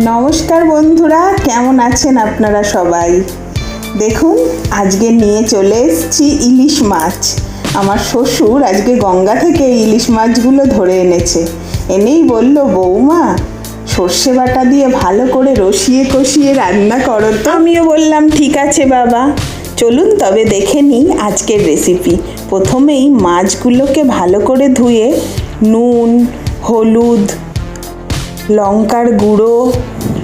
নমস্কার বন্ধুরা, কেমন আছেন আপনারা সবাই? দেখুন, আজকে নিয়ে চলে এসেছি ইলিশ মাছ। আমার শ্বশুর আজকে গঙ্গা থেকে ইলিশ মাছগুলো ধরে এনেছে। এনেই বলল, বৌমা, সর্ষে বাটা দিয়ে ভালো করে রসিয়ে কষিয়ে রান্না করো তো। আমিও বললাম, ঠিক আছে বাবা। চলুন, তবে দেখে নিই আজকের রেসিপি প্রথমেই মাছগুলোকে ভালো করে ধুয়ে নুন, হলুদ লঙ্কার গুঁড়ো,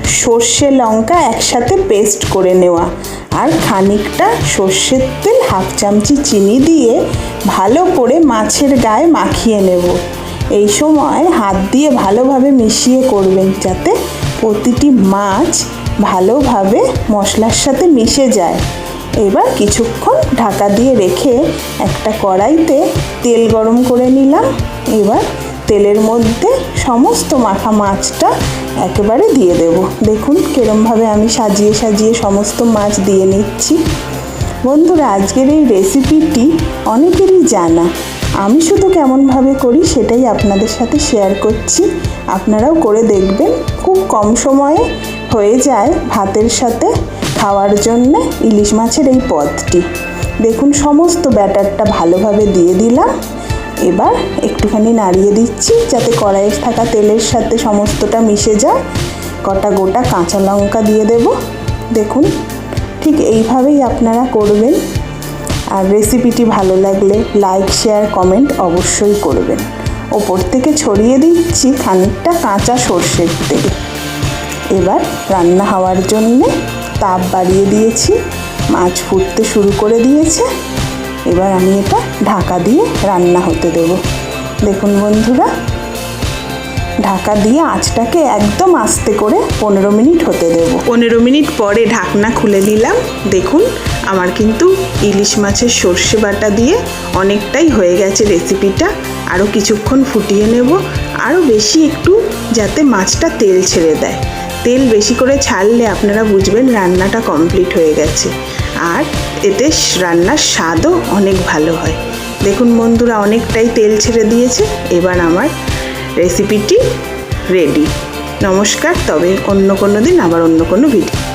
সর্ষে লঙ্কা একসাথে পেস্ট করে নেওয়া। আর খানিকটা সর্ষের তেল, হাফ চামচি চিনি দিয়ে ভালো করে মাছের গায়ে মাখিয়ে নেব। এই সময় হাত দিয়ে ভালোভাবে মিশিয়ে করবেন যাতে প্রতিটি মাছ ভালোভাবে মশলার সাথে মিশে যায়। এবার কিছুক্ষণ ঢাকা দিয়ে রেখে একটা কড়াইতে তেল গরম করে নিলাম। এবার তেলের মধ্যে সমস্ত মাখা মাছটা একেবারে দিয়ে দেব। দেখুন কিরমভাবে আমি সাজিয়ে সাজিয়ে সমস্ত মাছ দিয়ে নিচ্ছি। বন্ধুরা, আজকের এই রেসিপিটি অনেকেরই জানা। আমি শুধু কেমনভাবে করি সেটাই আপনাদের সাথে শেয়ার করছি। আপনারাও করে দেখবেন, খুব কম সময়ে হয়ে যায় ভাতের সাথে খাওয়ার জন্য ইলিশ মাছের এই পদটি। দেখুন, সমস্ত ব্যাটারটা ভালোভাবে দিয়ে দিলাম। এবার একটুখানি নাড়িয়ে দিচ্ছি, যাতে কড়াইয়ের থাকা তেলের সাথে সমস্তটা মিশে যায়। কটা গোটা কাঁচা লঙ্কা দিয়ে দেব। দেখুন, ঠিক এইভাবেই আপনারা করবেন। আর রেসিপিটি ভালো লাগলে লাইক, শেয়ার, কমেন্ট অবশ্যই করবেন। ওপর থেকে ছড়িয়ে দিচ্ছি খানিকটা কাঁচা সর্ষের তেল। এবার রান্না হওয়ার জন্যে তাপ বাড়িয়ে দিয়েছি। মাছ ফুটতে শুরু করে দিয়েছে। এবার আমি এটা ঢাকা দিয়ে রান্না হতে দেব। দেখুন বন্ধুরা, ঢাকা দিয়ে আঁচটাকে একদম আস্তে করে পনেরো মিনিট হতে দেব। পনেরো মিনিট পরে ঢাকনা খুলে নিলাম। দেখুন, আমার কিন্তু ইলিশ মাছের সর্ষে বাটা দিয়ে অনেকটাই হয়ে গেছে রেসিপিটা। আরও কিছুক্ষণ ফুটিয়ে নেব। আরও বেশি একটু যাতে মাছটা তেল ছেড়ে দেয়। তেল বেশি করে ছাড়লে আপনারা বুঝবেন রান্নাটা কমপ্লিট হয়ে গেছে। আর এতে রান্নার স্বাদও অনেক ভালো হয়। দেখুন বন্ধুরা, অনেকটাই তেল ছেড়ে দিয়েছে। এবার আমার রেসিপিটি রেডি নমস্কার, তবে অন্য কোনো দিন আবার অন্য কোনো ভিডিও